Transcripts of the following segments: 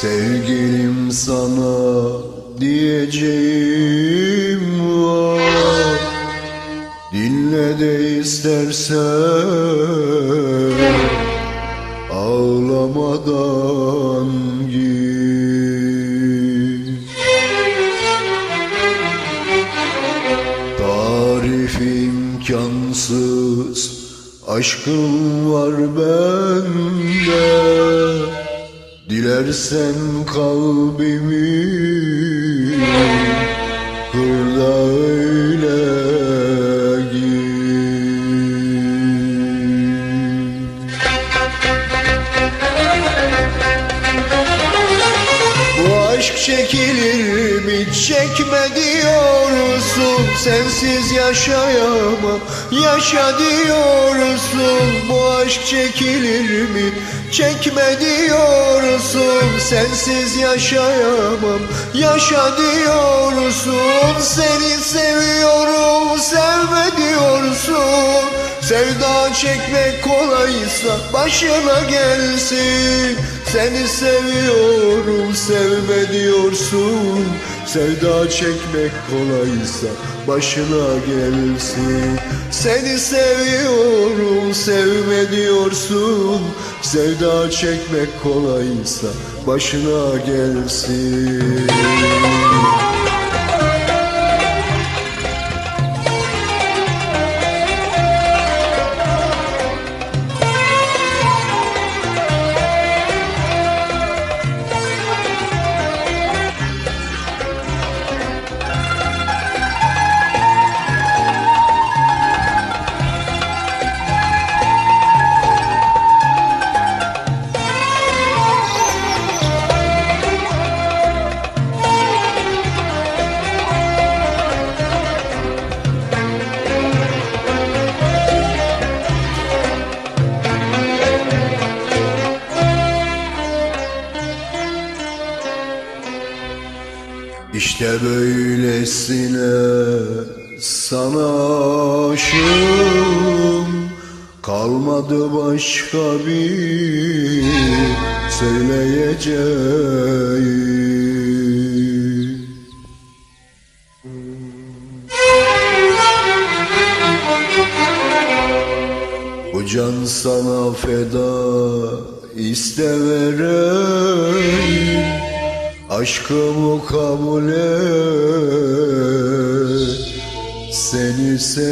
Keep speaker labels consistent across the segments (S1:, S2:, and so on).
S1: Sevgilim sana diyeceğim var. Dinle de istersen. Ağlamadan Aşkın var bende. Dilersen kalbimi Kır çekilir mi çekme diyorsun Sensiz yaşayamam. Yaşa diyorsun Bu aşk çekilir mi çekme diyorsun Sensiz yaşayamam. Yaşa diyorsun Seni seviyorum sevme diyorsun Sevda çekmek kolaysa başına gelsin. Seni seviyorum sevme diyorsun. Sevda çekmek kolaysa başına gelsin. Seni seviyorum sevme diyorsun. Sevda çekmek kolaysa başına gelsin İşte böylesine sana aşığım. Kalmadı başka bir söyleyeceğim. Bu can sana feda iste vereyim Aşkımı kabul et Seni seveyim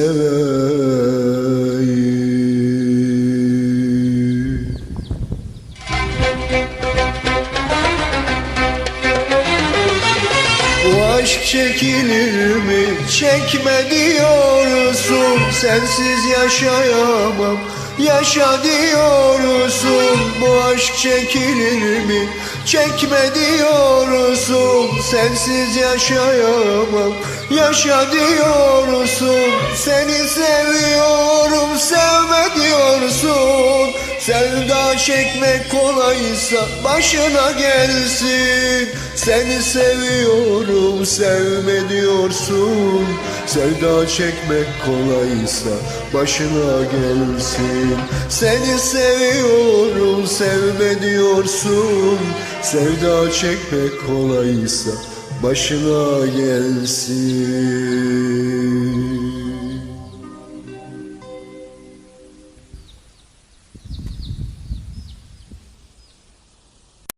S1: Bu aşk çekilir mi? Çekme diyorsun Sensiz yaşayamam Yaşa diyorsun Bu aşk çekilir mi? Çekme diyorsun Sensiz yaşayamam. Yaşa diyorsun Seni seviyorum Sevme diyorsun. Sevda çekmek kolaysa başına gelsin. Seni seviyorum sevme diyorsun. Sevda çekmek kolaysa başına gelsin. Seni seviyorum sevme diyorsun Sevda çekmek kolaysa başına gelsin